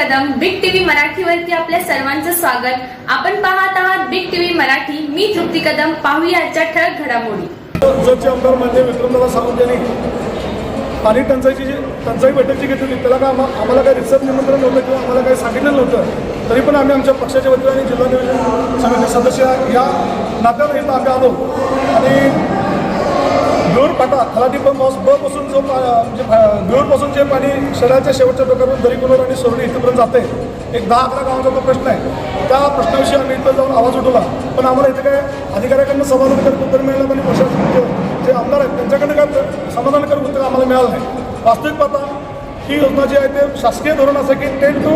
Kadam. Big TV मराठीवरती आपल्या सर्वांचं स्वागत. आपण पाहत आहात बिग टीव्ही मराठी. मी तृप्ती कदम. पाहूया आजच्या ठळक घडामोडी. जतचे आमदार मान्य विक्रमदादा सावंत यांनी पाणी टंचाईची जी टंचाई बैठक जी घेतली त्याला काय आम्हाला काही रिसर्च निमंत्रण नव्हतं किंवा आम्हाला काही सांगितलं नव्हतं तरी पण आम्ही आमच्या पक्षाच्या वतीने आणि जिल्हा नियोजन समिती सदस्य या नात्यावर इथं आम्ही आलो. आणि पाटा फाटा खलाटी पंप हाऊस ब जो पा- म्हणजे बेऊरपासून जे पाणी शहराच्या शेवटच्या टोकावरून दरीकोलर आणि सोरडी इथपर्यंत जाते एक दहा अकरा गावांचा तो प्रश्न आहे. त्या प्रश्नाविषयी आम्ही इथं जाऊन आवाज उठवला. पण आम्हाला इथे काय अधिकाऱ्याकडनं समाधानकारक उत्तर मिळालं आणि प्रशासन जे- जे आमदार आहेत त्यांच्याकडनं काय समाधानकारक उत्तर आम्हाला मिळालं नाही. वास्तविक पाहता ही योजना जी आहे ते शासकीय धोरण असं की टेन टू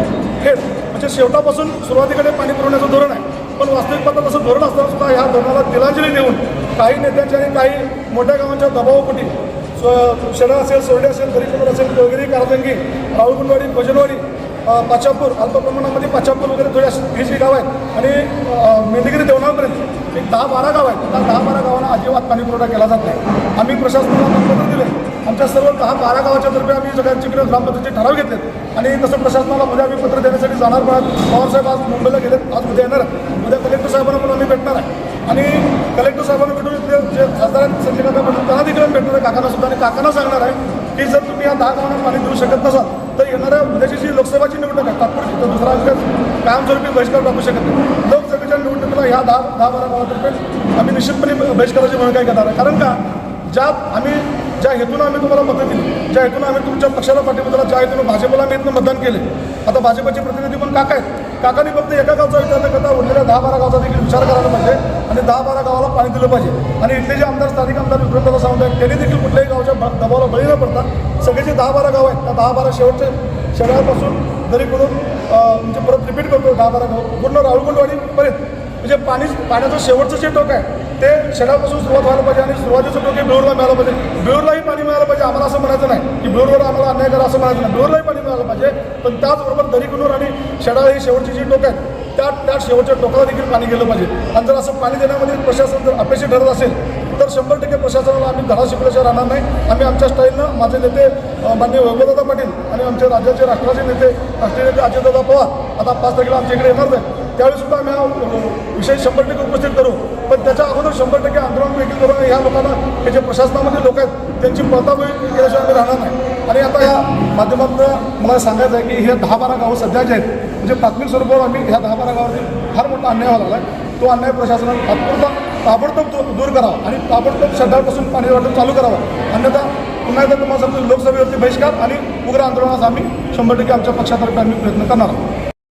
हेड म्हणजे शेवटापासून सुरुवातीकडे पाणी पुरवण्याचं धोरण आहे. पण वास्तविक पाहता तसं धोरण असताना सुद्धा ह्या धोरणाला तिलांजली देऊन काही नेत्यांच्या आणि काही मोठ्या गावांच्या दबावापोटी स्व- शेडा असेल सोरडे असेल दरीकुंड असेल वगैरे कारदंगी राहुलकुंडवाडी भजनवाडी पाचापूर अल्प प्रमाणामध्ये पाचापूर वगैरे थोडी अशी ही जी गाव आहेत. आणि मेंदगिरी मेंढगिरी देवणापर्यंत एक दहा बारा गाव आहेत. त्या दहा बारा गावांना अजिबात पाणी पुरवठा केला जात नाही. आम्ही प्रशासनाला पत्र दिले आमच्या सर्व दहा बारा गावाच्या तर्फे आम्ही सगळ्यांच्याकडे ग्रामपंचायतचे ठराव घेतलेत. आणि तसं प्रशासनाला उद्या आम्ही पत्र देण्यासाठी जाणार पण पवारसाहेब आज मुंबईला गेलेत. आज उद्या येणार उद्या कलेक्टर साहेबांना पण आम्ही भेटणार आहे. आणि कलेक्टर साहेबांना भेटून इथले जे खासदार आहेत संजय काका भेटून त्यांना देखील भेटणार आहे. काकांना सुद्धा आणि काकांना सांगणार आहे की जर तुम्ही या दहा गावांना पाणी देऊ शकत नसाल तर येणाऱ्या उद्याची जी लोकसभाची निवडणूक आहे तात्पुरती तर दुसरा कायमस्वरूपी बहिष्कार टाकू शकत नाही. लोक निवडणुकीला ह्या दहा दहा बारा गावातर्फे आम्ही निश्चितपणे बहिष्काराची भूमिका घेणार आहे कारण का? ज्या आम्ही ज्या हेतून आम्ही तुम्हाला मदत दिली ज्या हेतून आम्ही तुमच्या पक्षाला पाठिंबा दिला ज्या हेतून भाजपला आम्ही इथनं मतदान केले. आता भाजपचे प्रतिनिधी पण काका आहेत. काकाने फक्त एका गावचा विचार न करता उरलेल्या दहा बारा गावचा देखील विचार करायला पाहिजे आणि दहा बारा गावाला पाणी दिलं पाहिजे. आणि इथले जे आमदार स्थानिक आमदार विक्रमदादा सावंत आहेत त्यांनी देखील कुठल्याही गावच्या दबावाला बळी न पडता सगळे जे दहा बारा गाव आहेत त्या दहा बारा शेवटचे शहरापासून दरी करून म्हणजे परत रिपीट करतो दहा बारा गाव. पूर्ण राहुलकुंडवाडीपर्यंत म्हणजे पाणी पाण्याचं शेवटचं जे टोक आहे ते शेडापासून सुरुवात व्हायला पाहिजे आणि सुरुवातीचं टोके बिळूरला मिळालं पाहिजे. बिळूरलाही पाणी मिळालं पाहिजे आम्हाला असं म्हणायचं नाही की बिळूरवर आम्हाला अन्याय करा असं म्हणायचं नाही. बिळूरलाही पाणी मिळालं पाहिजे पण त्याचबरोबर दरीकुनूर आणि शेडा ही शेवटची जी टोक आहेत त्या त्या शेवटच्या टोकाला देखील पाणी गेलं पाहिजे. आणि जर असं पाणी देण्यामध्ये प्रशासन जर अपेक्षित ठरत असेल तर शंभर टक्के प्रशासनाला आम्ही धडा शिकल्याशिवाय राहणार नाही. आम्ही आमच्या स्टाईलनं माझे नेते अ, माननीय वैभवदादा पाटील आणि आमचे राज्याचे राष्ट्राचे नेते राष्ट्रीय नेते अजितदादा पवार आता पाच तारखेला आमच्या इकडे येणार आहेत. त्यावेळी सुद्धा आम्ही हा विषय शंभर टक्के उपस्थित करू. पण त्याच्या अगोदर शंभर टक्के आंदोलन देखील करू आणि ह्या लोकांना हे जे प्रशासनामध्ये लोक आहेत त्यांची पळताबळी केल्याशिवाय आम्ही राहणार नाही. आणि आता या माध्यमातून मला सांगायचं आहे की हे दहा बारा गावं सध्या जे आहेत म्हणजे प्राथमिक स्वरूपावर आम्ही ह्या दहा बारा गावावरती फार मोठा अन्याय व्हायला लागला आहे तो अन्याय प्रशासनाने तात्पुरता ताबडतोब दू- दूर करावा आणि ताबडतोब श्रद्धापासून पाणी वाटप चालू करावं. अन्यथा पुन्हा एकदा तुम्हाला सांगतो लोकसभेवरती बहिष्कार आणि उग्र आंदोलनाचा आम्ही शंभर टक्के आमच्या पक्षातर्फे आम्ही प्रयत्न करणार आहोत.